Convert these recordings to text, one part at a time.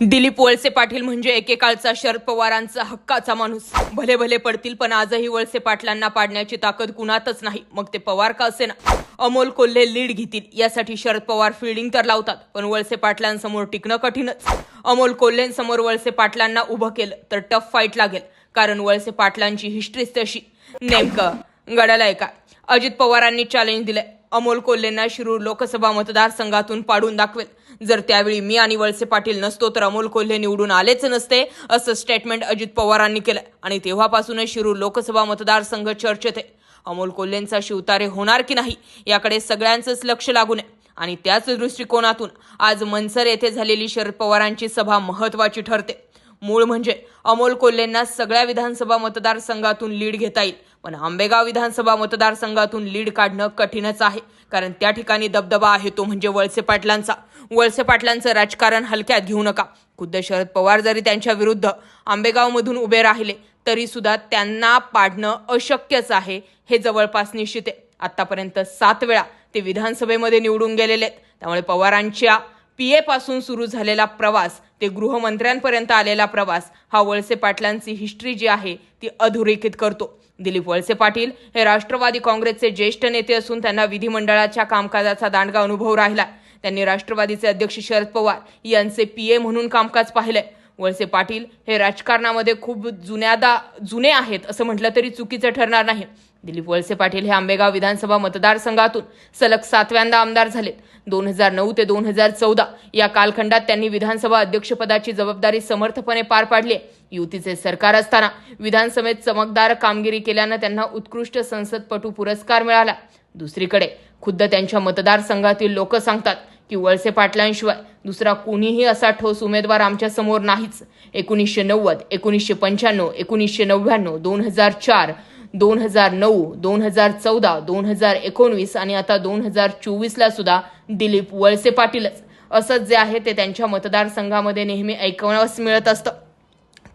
दिलीप वळसे पाटील म्हणजे एकेकाळचा शरद पवारांचा हक्काचा माणूस. भले भले पडतील पण आजही वळसे पाटलांना पाडण्याची ताकद कुणातच नाही. मग ते पवार का असे ना अमोल कोल्हे लीड घेतील यासाठी शरद पवार फिल्डिंग तर लावतात पण वळसे पाटलांसमोर टिकणं कठीणच. अमोल कोल्हेंसमोर वळसे पाटलांना उभं केलं तर टफ फाईट लागेल कारण वळसे पाटलांची हिस्ट्रीच तशी. नेमकं गडाला का? अजित पवारांनी चॅलेंज दिलंय. अमोल कोल्हेंना शिरूर लोकसभा मतदारसंघातून पाडून दाखवेल. जर त्यावेळी मी आणि वळसे पाटील नसतो तर अमोल कोल्हे निवडून आलेच नसते असं स्टेटमेंट अजित पवारांनी केलं आणि तेव्हापासूनच शिरूर लोकसभा मतदारसंघ चर्चेत आहे. अमोल कोल्हेंचा शिवतारे होणार की नाही याकडे सगळ्यांचंच लक्ष लागून आहे. आणि त्याच दृष्टिकोनातून आज मनसर येथे झालेली शरद पवारांची सभा महत्वाची ठरते. मूळ म्हणजे अमोल कोल्हेंना सगळ्या विधानसभा मतदारसंघातून लीड घेता येईल. पण आंबेगाव विधानसभा मतदारसंघातून लीड काढणं कठीणच आहे. कारण त्या ठिकाणी दबदबा आहे तो म्हणजे वळसे पाटलांचा. वळसे पाटलांचं राजकारण हलक्यात घेऊ नका. खुद्द शरद पवार जरी त्यांच्या विरुद्ध आंबेगावमधून उभे राहिले तरी सुद्धा त्यांना पाडणं अशक्यच आहे हे जवळपास निश्चित आहे. आतापर्यंत सात वेळा ते विधानसभेमध्ये निवडून गेलेले आहेत. त्यामुळे पवारांच्या पीए पासून सुरू झालेला प्रवास ते गृहमंत्र्यांपर्यंत आलेला प्रवास हा वळसे पाटलांची हिस्ट्री जी आहे ती अधोरेखित करतो. दिलीप वळसे पाटील हे राष्ट्रवादी काँग्रेसचे ज्येष्ठ नेते असून त्यांना विधिमंडळाच्या कामकाजाचा दांडगा अनुभव राहिला. त्यांनी राष्ट्रवादीचे अध्यक्ष शरद पवार यांचे पीए म्हणून कामकाज पाहिलंय. वळसे पाटील हे राजकारणामध्ये खूप जुन्यादा जुने आहेत असं म्हटलं तरी चुकीचं ठरणार नाही. दिलीप वळसे पाटील हे आंबेगाव विधानसभा मतदारसंघातून सलग सातव्यांदा आमदार झालेत. दोन हजार नऊ ते दोन हजार चौदा या कालखंडात त्यांनी विधानसभा अध्यक्षपदाची जबाबदारी समर्थपणे पार पाडली युतीचे सरकार असताना विधानसभेत चमकदार कामगिरी केल्यानं त्यांना उत्कृष्ट संसदपटू पुरस्कार मिळाला. दुसरीकडे खुद्द त्यांच्या मतदारसंघातील लोक सांगतात की वळसे पाटलांशिवाय दुसरा कोणीही असा ठोस उमेदवार आमच्यासमोर नाहीच. एकोणीसशे नव्वद एकोणीसशे पंच्याण्णव एकोणीसशे नव्याण्णव दोन हजार चार दोन हजार नऊ दोन हजार चौदा दोन हजार एकोणवीस आणि आता दोन हजार चोवीसला सुद्धा दिलीप वळसे पाटीलच. असंच जे आहे ते त्यांच्या मतदारसंघामध्ये नेहमी ऐकवण्यास मिळत असतं.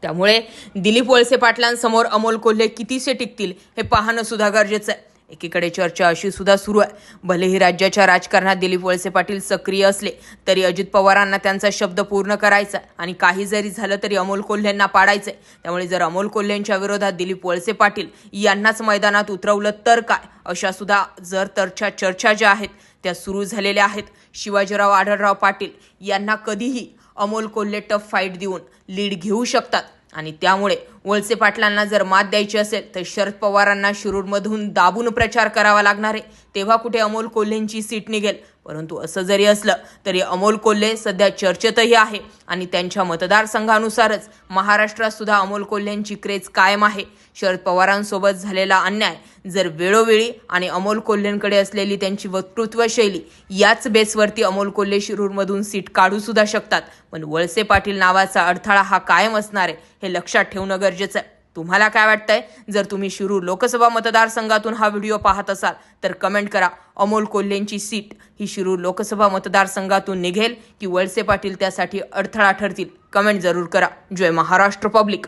त्यामुळे दिलीप वळसे पाटलांसमोर अमोल कोल्हे कितीसे टिकतील हे पाहणं सुद्धा गरजेचं आहे. एकीकडे चर्चा अशी सुद्धा सुरू आहे. भलेही राज्याच्या राजकारणात दिलीप वळसे पाटील सक्रिय असले तरी अजित पवारांना त्यांचा शब्द पूर्ण करायचा आणि काही जरी झालं तरी अमोल कोल्हेंना पाडायचं आहे त्यामुळे जर अमोल कोल्हेंच्या विरोधात दिलीप वळसे पाटील यांनाच मैदानात उतरवलं तर काय? अशा सुद्धा जर तरच्या चर्चा ज्या आहेत त्या सुरू झालेल्या आहेत. शिवाजीराव आढळराव पाटील यांना कधीही अमोल कोल्हे टफ फाईट देऊन लीड घेऊ शकतात. आणि त्यामुळे वळसे पाटलांना जर मात द्यायची असेल तर शरद पवारांना शिरूरमधून दाबून प्रचार करावा लागणार आहे. तेव्हा कुठे अमोल कोल्हेंची सीट निघेल? परंतु असं जरी असलं तरी अमोल कोल्हे सध्या चर्चेतही आहे आणि त्यांच्या मतदारसंघानुसारच महाराष्ट्रात सुद्धा अमोल कोल्हेंची क्रेज कायम आहे. शरद पवारांसोबत झालेला अन्याय जर वेळोवेळी आणि अमोल कोल्हेंकडे असलेली त्यांची वक्तृत्वशैली याच बेसवरती अमोल कोल्हे शिरूरमधून सीट काढू सुद्धा शकतात. पण वळसे पाटील नावाचा अडथळा हा कायम असणार आहे हे लक्षात ठेवणं गरजेचं आहे. तुम्हाला काय वाटतंय? जर तुम्ही शिरूर लोकसभा मतदारसंघातून हा व्हिडिओ पाहत असाल तर कमेंट करा. अमोल कोल्हेंची सीट ही शिरूर लोकसभा मतदारसंघातून निघेल की वळसे पाटील त्यासाठी अडथळा ठरतील? कमेंट जरूर करा. जय महाराष्ट्र पब्लिक.